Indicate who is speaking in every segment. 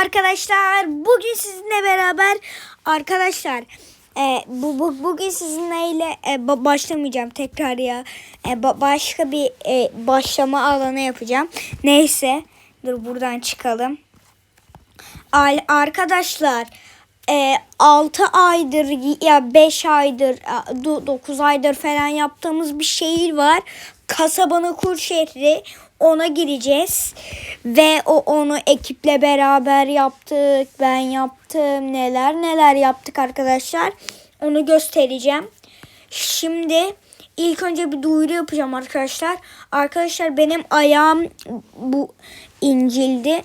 Speaker 1: arkadaşlar. Bugün sizinle beraber arkadaşlar e, bu, bu bugün sizinle e, ba- başlamayacağım tekrar ya. E, ba- başka bir e, başlama alanı yapacağım. Neyse dur buradan çıkalım. Al- arkadaşlar e, 6 aydır ya 5 aydır 9 aydır falan yaptığımız bir şehir var. Kasabanın kur şehri ona gireceğiz ve o onu ekiple beraber yaptık. Ben yaptım. Neler neler yaptık arkadaşlar. Onu göstereceğim. Şimdi ilk önce bir duyuru yapacağım arkadaşlar. Arkadaşlar benim ayağım bu incildi.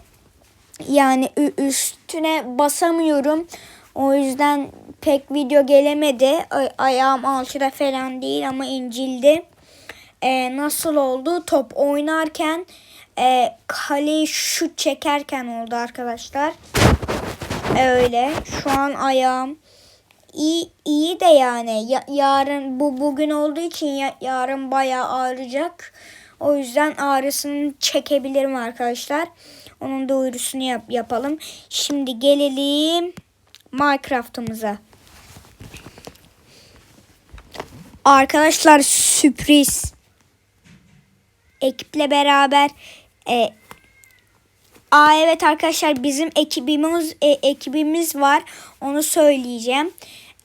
Speaker 1: Yani üstüne basamıyorum. O yüzden pek video gelemedi. Ay- ayağım alçıda falan değil ama incildi. Ee, nasıl oldu? Top oynarken e, kaleyi şut çekerken oldu arkadaşlar. Öyle. Şu an ayağım iyi iyi de yani Ya- yarın bu bugün olduğu için ya- yarın bayağı ağrıyacak. O yüzden ağrısını çekebilirim arkadaşlar. Onun duyurusunu yap yapalım. Şimdi gelelim Minecraft'ımıza. Arkadaşlar sürpriz. Ekiple beraber e, Aa evet arkadaşlar bizim ekibimiz e, ekibimiz var. Onu söyleyeceğim.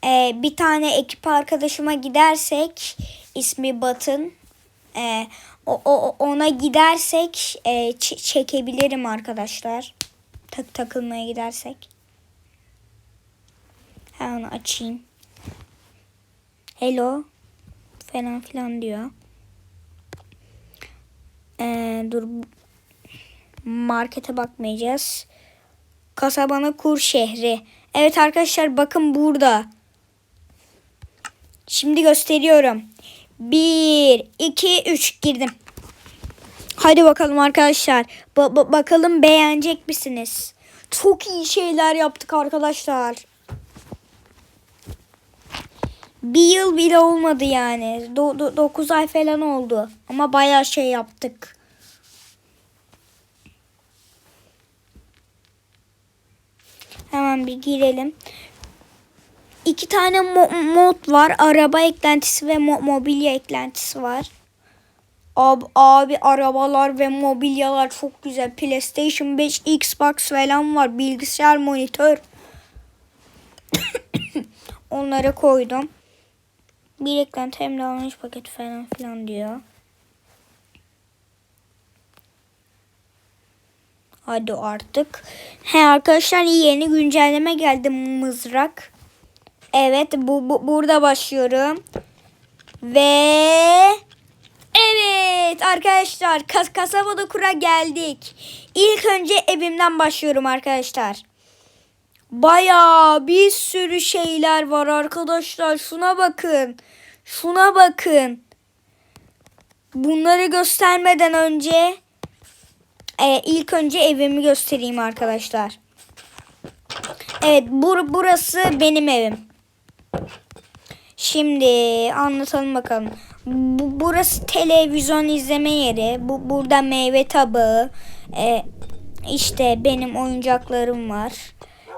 Speaker 1: E, bir tane ekip arkadaşıma gidersek ismi Batın. E, o, o ona gidersek e, çekebilirim arkadaşlar. Tak takılmaya gidersek. Hemen açayım. Hello falan filan diyor. Ee, dur markete bakmayacağız. Kasabanın kur şehri. Evet arkadaşlar bakın burada. Şimdi gösteriyorum. 1, 2, 3 girdim. Hadi bakalım arkadaşlar. Ba- ba- bakalım beğenecek misiniz? Çok iyi şeyler yaptık arkadaşlar. Bir yıl bile olmadı yani. 9 ay falan oldu. Ama bayağı şey yaptık. Hemen bir girelim. İki tane mo- mod var. Araba eklentisi ve mo- mobilya eklentisi var. Abi, abi arabalar ve mobilyalar çok güzel. PlayStation 5, Xbox falan var. Bilgisayar, monitör. Onları koydum. Bir eklenti hem de almış paket falan filan diyor. Hadi artık. He arkadaşlar yeni güncelleme geldi mızrak. Evet bu, bu burada başlıyorum. Ve evet arkadaşlar kas kasabada kura geldik. İlk önce evimden başlıyorum arkadaşlar. Bayağı bir sürü şeyler var arkadaşlar. Şuna bakın. Şuna bakın. Bunları göstermeden önce e, ilk önce evimi göstereyim arkadaşlar. Evet bur burası benim evim. Şimdi anlatalım bakalım. Bu, burası televizyon izleme yeri. Bu burada meyve tabağı. E, işte benim oyuncaklarım var.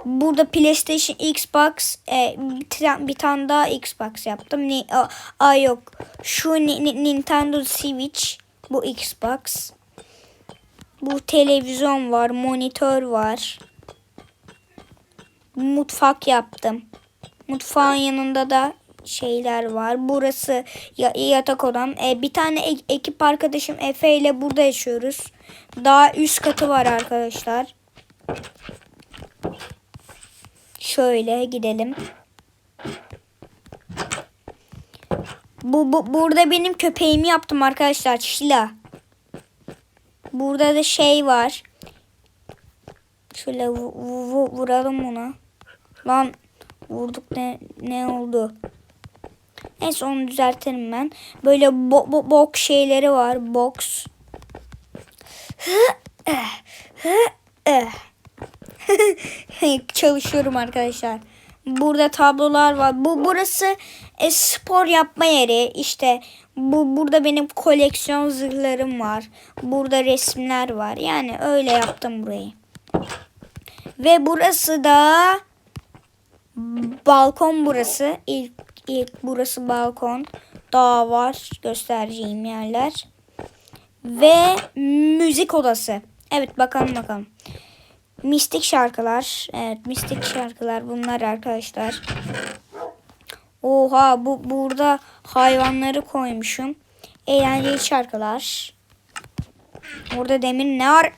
Speaker 1: Burada PlayStation, Xbox, e, bir, ta- bir tane daha Xbox yaptım. Ni, a, a yok. Şu ni, ni- Nintendo Switch, bu Xbox. Bu televizyon var, monitör var. Mutfak yaptım. Mutfağın yanında da şeyler var. Burası ya, yatak odam. E, bir tane e- ekip arkadaşım Efe ile burada yaşıyoruz. Daha üst katı var arkadaşlar. Şöyle gidelim. Bu, bu burada benim köpeğimi yaptım arkadaşlar. Şila. Burada da şey var. Şöyle vu- vu- vuralım ona. Lan vurduk ne ne oldu? Neyse onu düzeltelim ben. Böyle bo, bo, bok şeyleri var. Box. Çalışıyorum arkadaşlar. Burada tablolar var. Bu burası e, spor yapma yeri. İşte bu burada benim koleksiyon zırhlarım var. Burada resimler var. Yani öyle yaptım burayı. Ve burası da balkon burası. İlk, ilk burası balkon. Dağ var. Göstereceğim yerler. Ve müzik odası. Evet bakalım bakalım. Mistik şarkılar. Evet mistik şarkılar bunlar arkadaşlar. Oha bu burada hayvanları koymuşum. Eğlenceli şarkılar. Burada demir ne var?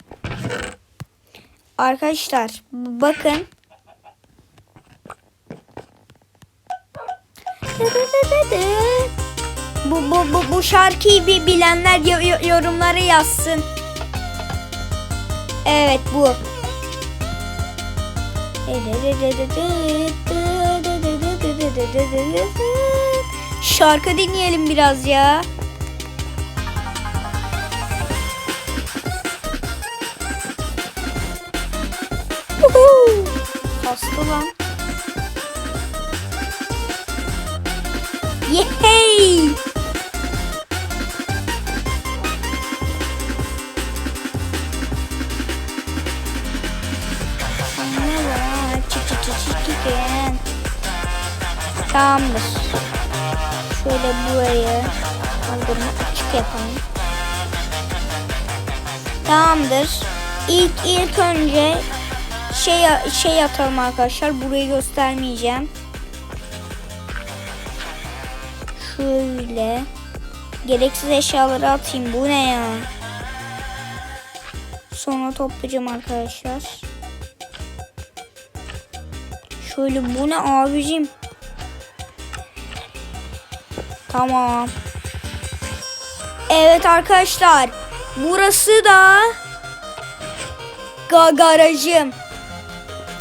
Speaker 1: Arkadaşlar bakın. Bu bu bu bu şarkıyı bir bilenler yo- yo- yorumlara yazsın. Evet bu. Şarkı dinleyelim biraz ya. Hasta lan. Tamamdır. İlk ilk önce şey şey atalım arkadaşlar. Burayı göstermeyeceğim. Şöyle gereksiz eşyaları atayım. Bu ne ya? Sonra toplayacağım arkadaşlar. Şöyle bu ne abicim? Tamam. Evet arkadaşlar. Burası da ga garajım.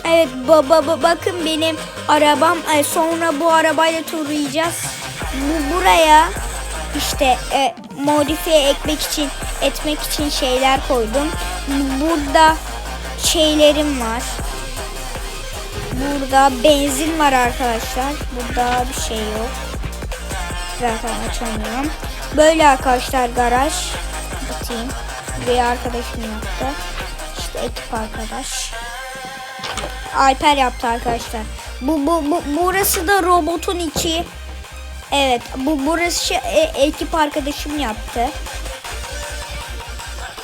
Speaker 1: Evet baba ba bakın benim arabam. Ay, sonra bu arabayla turlayacağız. Bu buraya işte e, modifiye etmek için etmek için şeyler koydum. Burada şeylerim var. Burada benzin var arkadaşlar. Burada bir şey yok. Zaten açamıyorum. Böyle arkadaşlar garaj. Biteyim. Bir arkadaşım yaptı. İşte ekip arkadaş. Alper yaptı arkadaşlar. Bu, bu, bu burası da robotun içi. Evet, bu burası şey, e, ekip arkadaşım yaptı.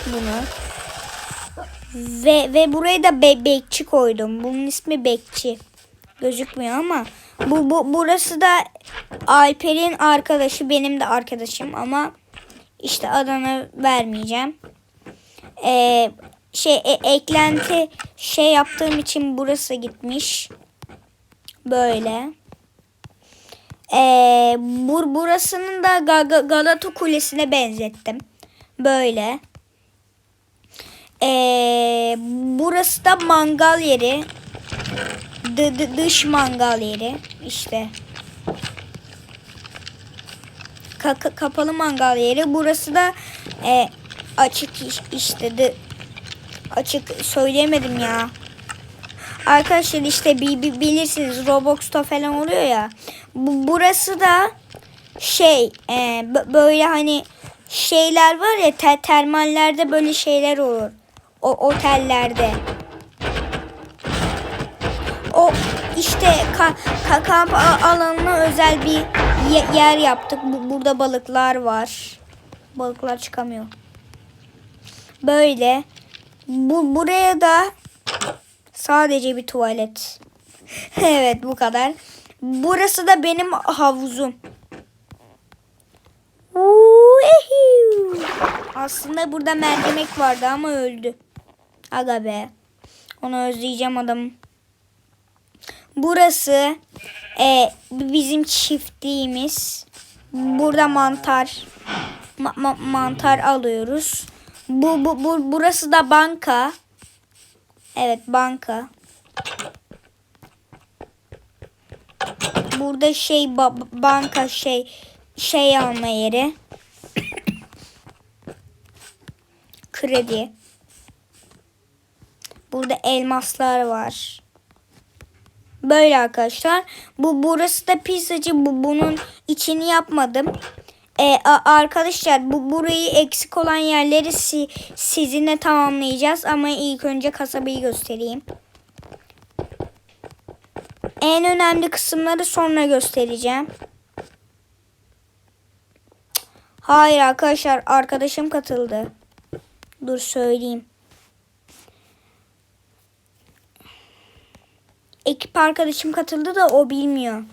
Speaker 1: Bunu. Ve ve buraya da be, bekçi koydum. Bunun ismi bekçi. Gözükmüyor ama bu, bu burası da Alper'in arkadaşı, benim de arkadaşım ama işte adını vermeyeceğim. Ee, şey e, eklenti şey yaptığım için burası gitmiş. Böyle. Ee, bur burasının da Ga Ga Galata Kulesi'ne benzettim. Böyle. Ee, burası da mangal yeri. -d dış mangal yeri. İşte. Ka ka kapalı mangal yeri. Burası da e, açık iş işte. D açık söyleyemedim ya. Arkadaşlar işte bi bi bilirsiniz Roblox'ta falan oluyor ya. Bu burası da şey e, böyle hani şeyler var ya te termallerde böyle şeyler olur. O otellerde. O işte ka ka kamp alanına özel bir yer yaptık. Bu burada balıklar var. Balıklar çıkamıyor. Böyle. Bu buraya da sadece bir tuvalet. evet bu kadar. Burası da benim havuzum. Aslında burada mercimek vardı ama öldü. Aga be. Onu özleyeceğim adam. Burası e, bizim çiftliğimiz. Burada mantar ma ma mantar alıyoruz. Bu, bu, bu burası da banka. Evet banka. Burada şey ba banka şey şey alma yeri. Kredi. Burada elmaslar var. Böyle arkadaşlar. Bu burası da pizzacı. Bu bunun içini yapmadım. Ee, arkadaşlar bu burayı eksik olan yerleri si, sizinle tamamlayacağız ama ilk önce kasabayı göstereyim. En önemli kısımları sonra göstereceğim. Hayır arkadaşlar arkadaşım katıldı. Dur söyleyeyim. Ekip arkadaşım katıldı da o bilmiyor.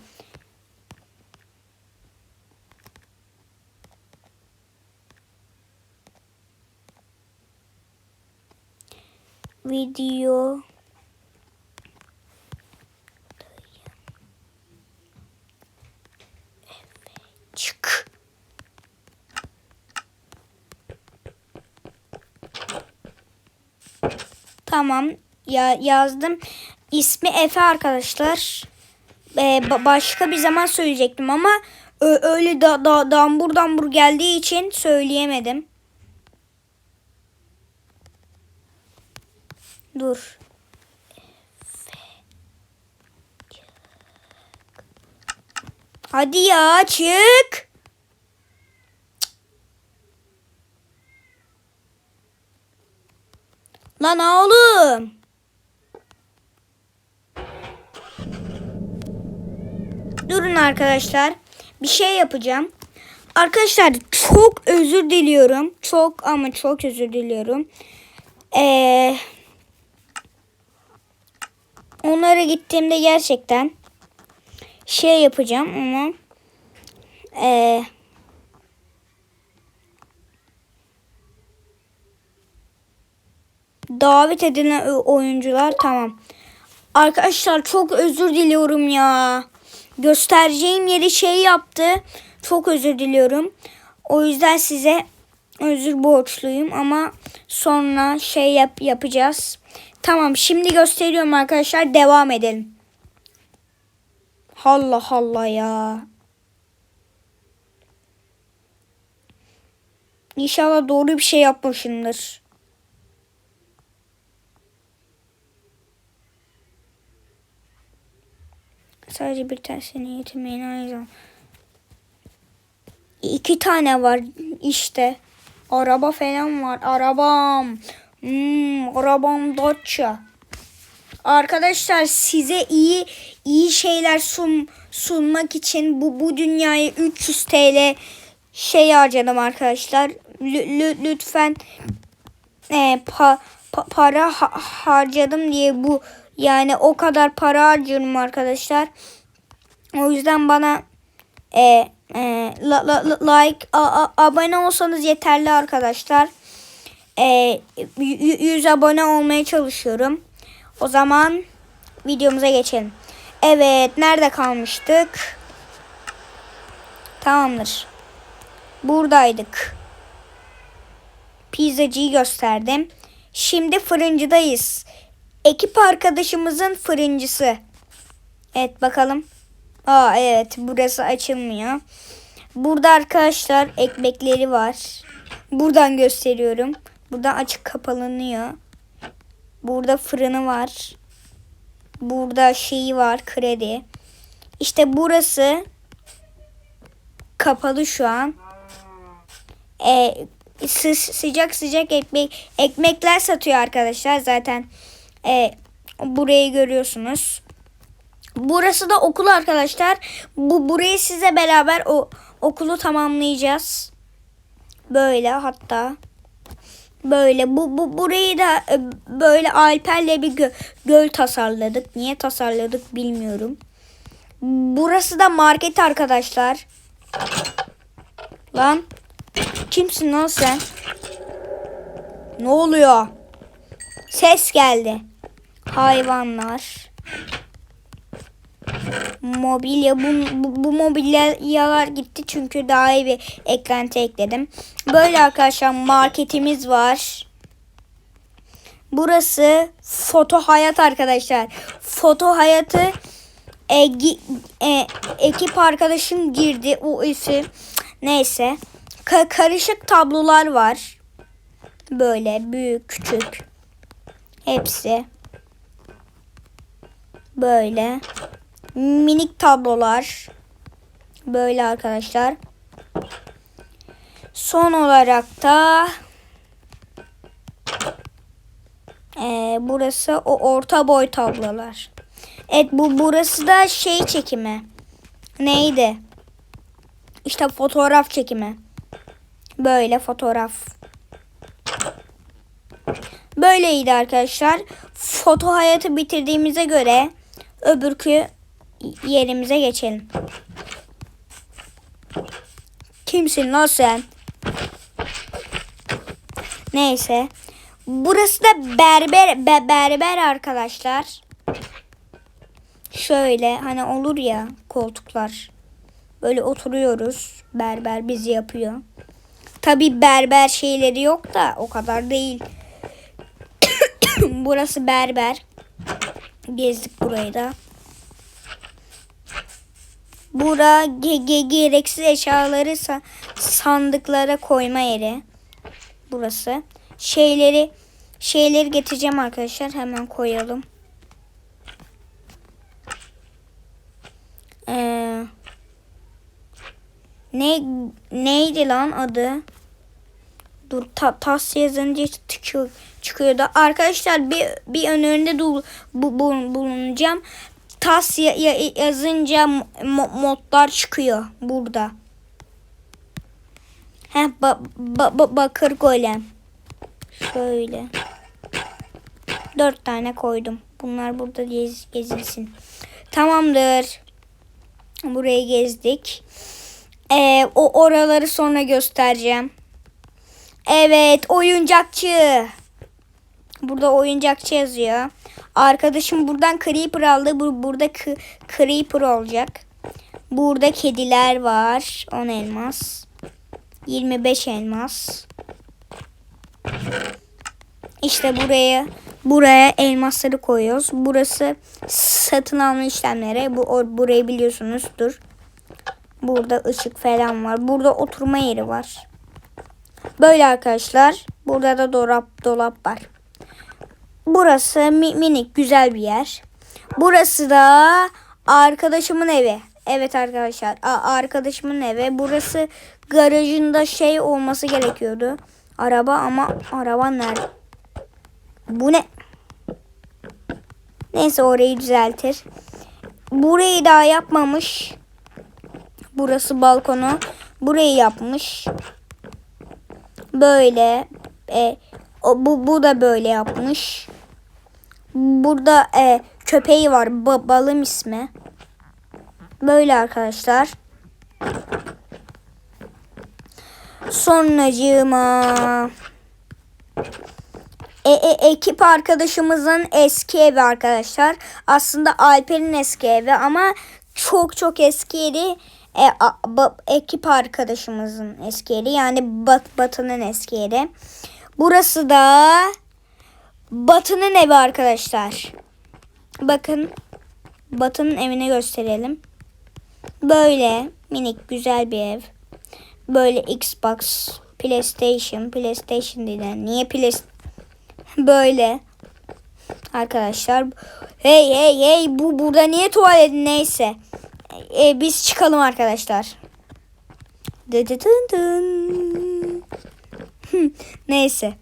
Speaker 1: Video çık. Tamam ya yazdım. İsmi Efe arkadaşlar. Ee, ba- başka bir zaman söyleyecektim ama öyle da, da dambur dambur geldiği için söyleyemedim. Dur. Hadi ya çık. Lan oğlum. Durun arkadaşlar. Bir şey yapacağım. Arkadaşlar çok özür diliyorum. Çok ama çok özür diliyorum. Ee, onlara gittiğimde gerçekten şey yapacağım ama ee, davet edilen oyuncular tamam. Arkadaşlar çok özür diliyorum ya. Göstereceğim yeri şey yaptı. Çok özür diliyorum. O yüzden size özür borçluyum ama sonra şey yap yapacağız. Tamam şimdi gösteriyorum arkadaşlar. Devam edelim. Allah Allah ya. İnşallah doğru bir şey yapmışımdır. Sadece bir tanesini yetirmeyin aynı zamanda. İki tane var işte. Araba falan var. Arabam. Hmm, arabam Dacia. Arkadaşlar size iyi iyi şeyler sun, sunmak için bu bu dünyaya 300 TL şey harcadım arkadaşlar. Lü- lü- lütfen e, pa, pa- para ha- harcadım diye bu yani o kadar para harcıyorum arkadaşlar. O yüzden bana e, e, la- la- like a- a- abone olsanız yeterli arkadaşlar. E, 100 abone olmaya çalışıyorum. O zaman videomuza geçelim. Evet nerede kalmıştık? Tamamdır. Buradaydık. Pizzacıyı gösterdim. Şimdi fırıncıdayız. Ekip arkadaşımızın fırıncısı. Evet bakalım. Aa evet burası açılmıyor. Burada arkadaşlar ekmekleri var. Buradan gösteriyorum. Buradan açık kapalanıyor. Burada fırını var. Burada şeyi var kredi. İşte burası kapalı şu an. Ee, sı- sıcak sıcak ekmek ekmekler satıyor arkadaşlar zaten. Ee, burayı görüyorsunuz. Burası da okul arkadaşlar. Bu burayı size beraber o okulu tamamlayacağız. Böyle hatta böyle bu bu burayı da e, böyle Alper'le bir gö- göl tasarladık. Niye tasarladık bilmiyorum. Burası da market arkadaşlar. Lan kimsin lan sen? Ne oluyor? Ses geldi. Hayvanlar. Mobilya bu, bu, bu mobilyalar gitti çünkü daha iyi bir eklenti ekledim. Böyle arkadaşlar marketimiz var. Burası foto hayat arkadaşlar. Foto hayatı e, gi- e, ekip arkadaşım girdi o isim. Neyse. Ka- karışık tablolar var. Böyle büyük küçük. Hepsi. Böyle. Minik tablolar. Böyle arkadaşlar. Son olarak da e, burası o orta boy tablolar. Evet bu burası da şey çekimi. Neydi? İşte fotoğraf çekimi. Böyle fotoğraf. Böyleydi arkadaşlar. Foto hayatı bitirdiğimize göre öbürkü yerimize geçelim. Kimsin lan sen? Neyse. Burası da berber be- berber arkadaşlar. Şöyle hani olur ya koltuklar. Böyle oturuyoruz. Berber bizi yapıyor. Tabi berber şeyleri yok da o kadar değil. Burası berber. Gezdik burayı da. Bura ge ge gereksiz eşyaları sa- sandıklara koyma yeri. Burası. Şeyleri şeyleri getireceğim arkadaşlar. Hemen koyalım. Ee, ne neydi lan adı? Dur ta, tas yazınca çıkıyor, çıkıyordu. Arkadaşlar bir bir önünde dur, bu, bu, bulunacağım. Ya- yazınca mo- modlar çıkıyor burada. Heh ba, ba, ba- bakır golem. Şöyle. Dört tane koydum. Bunlar burada gez, gezilsin. Tamamdır. Burayı gezdik. Ee, o oraları sonra göstereceğim. Evet oyuncakçı. Burada oyuncakçı yazıyor. Arkadaşım buradan Creeper aldı. Bu, burada Creeper olacak. Burada kediler var. 10 elmas. 25 elmas. İşte buraya buraya elmasları koyuyoruz. Burası satın alma işlemleri. Bu o- burayı biliyorsunuzdur. Burada ışık falan var. Burada oturma yeri var. Böyle arkadaşlar. Burada da dolap dolap var. Burası mi- minik güzel bir yer. Burası da arkadaşımın evi. Evet arkadaşlar arkadaşımın evi. Burası garajında şey olması gerekiyordu. Araba ama araba nerede? Bu ne? Neyse orayı düzeltir. Burayı daha yapmamış. Burası balkonu. Burayı yapmış. Böyle. E, o, bu, bu da böyle yapmış. Burada e, köpeği var. Ba- balım ismi. Böyle arkadaşlar. Sonracığıma. E, e, ekip arkadaşımızın eski evi arkadaşlar. Aslında Alper'in eski evi ama çok çok eski yeri e, a- ba- ekip arkadaşımızın eski yeri. Yani Bat Batı'nın eski yeri. Burası da Batı'nın evi arkadaşlar. Bakın Batı'nın evini gösterelim. Böyle minik güzel bir ev. Böyle Xbox, PlayStation, PlayStation değil. Niye PlayStation? Böyle. Arkadaşlar. Hey hey hey bu burada niye tuvalet neyse. E, biz çıkalım arkadaşlar. Neyse.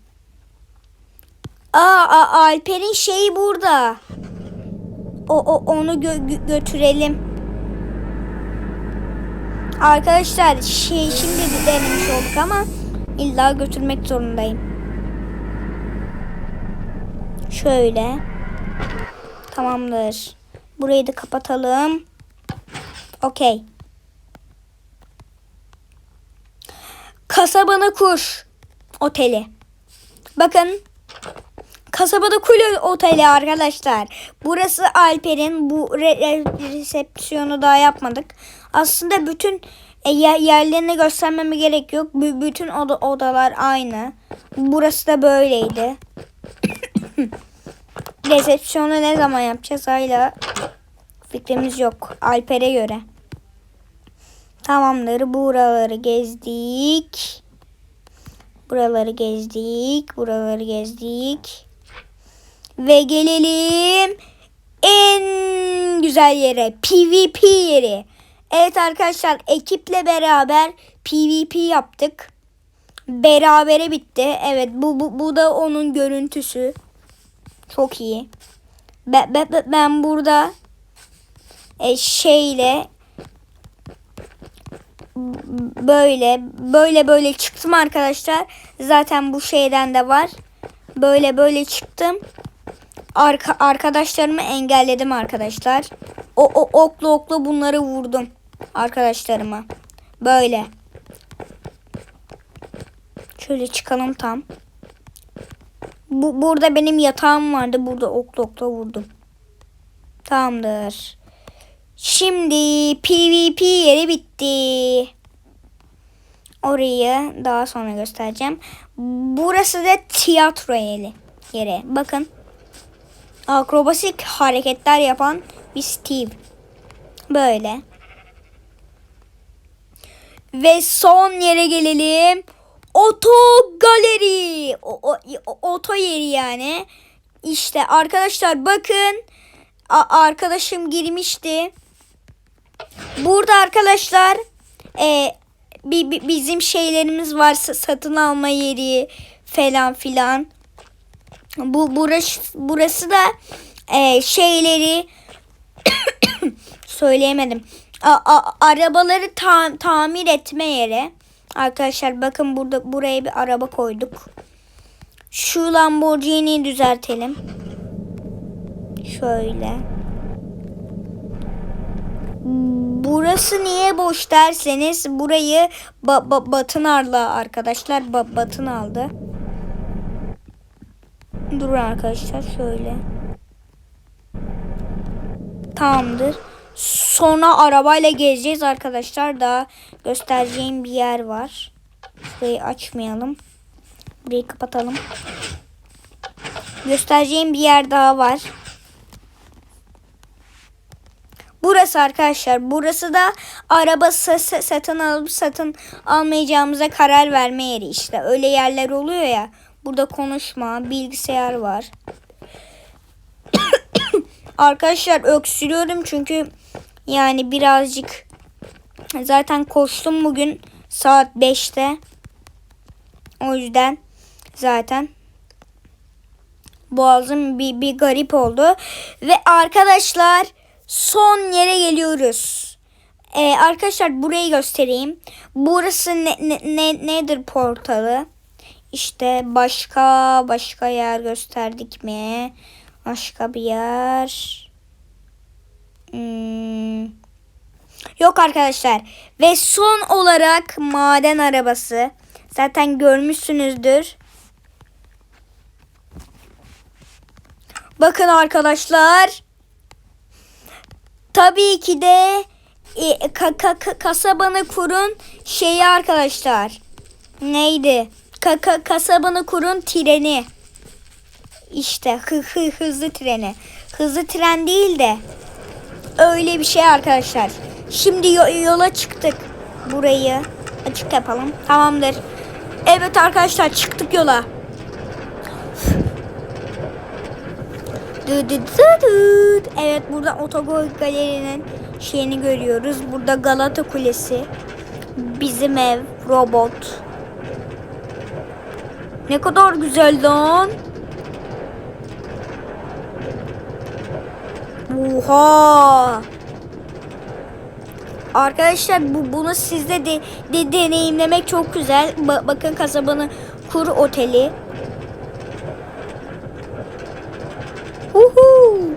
Speaker 1: Aa, aa Alper'in şeyi burada. O, o onu gö- gö- götürelim. Arkadaşlar şey şimdi de denemiş olduk ama illa götürmek zorundayım. Şöyle. Tamamdır. Burayı da kapatalım. Okey. Kasabana kuş oteli. Bakın. Kasabada kule oteli arkadaşlar. Burası Alper'in. Bu re- re- resepsiyonu daha yapmadık. Aslında bütün e, yer- yerlerini göstermeme gerek yok. B- bütün oda- odalar aynı. Burası da böyleydi. Resepsiyonu ne zaman yapacağız hala fikrimiz yok. Alper'e göre. Tamamdır. Buraları gezdik. Buraları gezdik. Buraları gezdik. Ve gelelim en güzel yere. PvP yeri. Evet arkadaşlar ekiple beraber PvP yaptık. Berabere bitti. Evet bu, bu, bu da onun görüntüsü. Çok iyi. Ben, ben, ben burada e, şeyle böyle böyle böyle çıktım arkadaşlar. Zaten bu şeyden de var. Böyle böyle çıktım. Arka, arkadaşlarımı engelledim arkadaşlar. O, o oklu oklu bunları vurdum arkadaşlarıma. Böyle. Şöyle çıkalım tam. Bu, burada benim yatağım vardı. Burada oklu oklu vurdum. Tamamdır. Şimdi PvP yeri bitti. Orayı daha sonra göstereceğim. Burası da tiyatro yeri. yeri. Bakın. Akrobasik hareketler yapan bir Steve. Böyle. Ve son yere gelelim. Oto galeri. Oto yeri yani. İşte arkadaşlar bakın. A- arkadaşım girmişti. Burada arkadaşlar e, bi- bi- bizim şeylerimiz var sa- satın alma yeri falan filan. Bu burası burası da e, şeyleri söyleyemedim. A- a- arabaları ta- tamir etme yeri. Arkadaşlar bakın burada buraya bir araba koyduk. Şu Lamborghini'yi düzeltelim. Şöyle. Burası niye boş derseniz burayı ba- ba- Batın aldı arkadaşlar. Ba- batın aldı. Durun arkadaşlar şöyle. Tamamdır. Sonra arabayla gezeceğiz arkadaşlar. Daha göstereceğim bir yer var. Şurayı açmayalım. Burayı kapatalım. Göstereceğim bir yer daha var. Burası arkadaşlar. Burası da araba sa- sa- satın alıp satın almayacağımıza karar verme yeri işte. Öyle yerler oluyor ya. Burada konuşma, bilgisayar var. arkadaşlar öksürüyorum çünkü yani birazcık zaten koştum bugün saat 5'te. O yüzden zaten boğazım bir, bir garip oldu. Ve arkadaşlar son yere geliyoruz. Ee, arkadaşlar burayı göstereyim. Burası ne, ne, ne, nedir portalı? İşte başka başka yer gösterdik mi? Başka bir yer. Hmm. Yok arkadaşlar. Ve son olarak maden arabası. Zaten görmüşsünüzdür. Bakın arkadaşlar. Tabii ki de e, ka- ka- ka- kasabanı kurun şeyi arkadaşlar. Neydi? Ka- ka- kasabanı kurun treni. İşte hı hı hızlı treni. Hızlı tren değil de öyle bir şey arkadaşlar. Şimdi yo- yola çıktık. Burayı açık yapalım. Tamamdır. Evet arkadaşlar çıktık yola. Evet burada Otogol Galeri'nin şeyini görüyoruz. Burada Galata Kulesi. Bizim ev, robot. Ne kadar güzel lan. Oha. Arkadaşlar bu bunu sizde de, de deneyimlemek çok güzel. Ba- bakın kasabanın kur oteli. Uhu.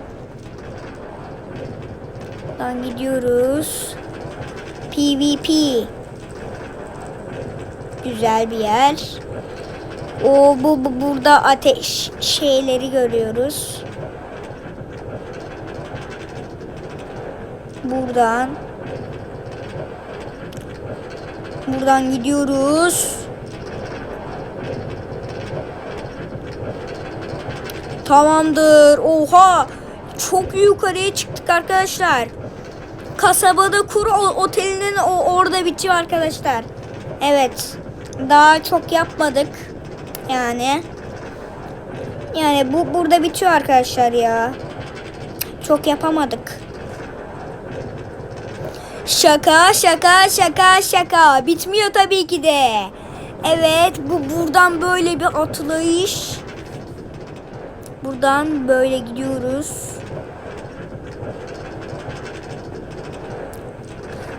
Speaker 1: Buradan gidiyoruz. PvP. Güzel bir yer. O bu, bu burada ateş şeyleri görüyoruz. Buradan Buradan gidiyoruz. Tamamdır. Oha. Çok yukarıya çıktık arkadaşlar. Kasabada kur otelinin o orada bitiyor arkadaşlar. Evet. Daha çok yapmadık. Yani. Yani bu burada bitiyor arkadaşlar ya. Çok yapamadık. Şaka şaka şaka şaka. Bitmiyor tabii ki de. Evet bu buradan böyle bir atlayış. Buradan böyle gidiyoruz.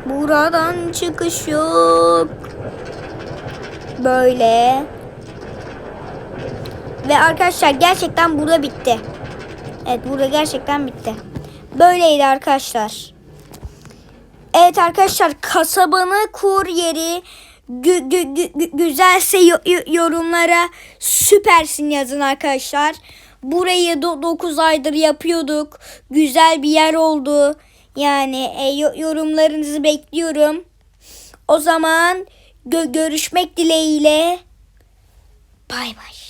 Speaker 1: Buradan çıkış yok. Böyle. Ve arkadaşlar gerçekten burada bitti. Evet burada gerçekten bitti. Böyleydi arkadaşlar. Evet arkadaşlar kasabanı kur yeri gü- gü- gü- gü- güzelse yo- yo- yorumlara süpersin yazın arkadaşlar. Burayı 9 aydır yapıyorduk. Güzel bir yer oldu. Yani e, yo- yorumlarınızı bekliyorum. O zaman gö- görüşmek dileğiyle. Bay bay.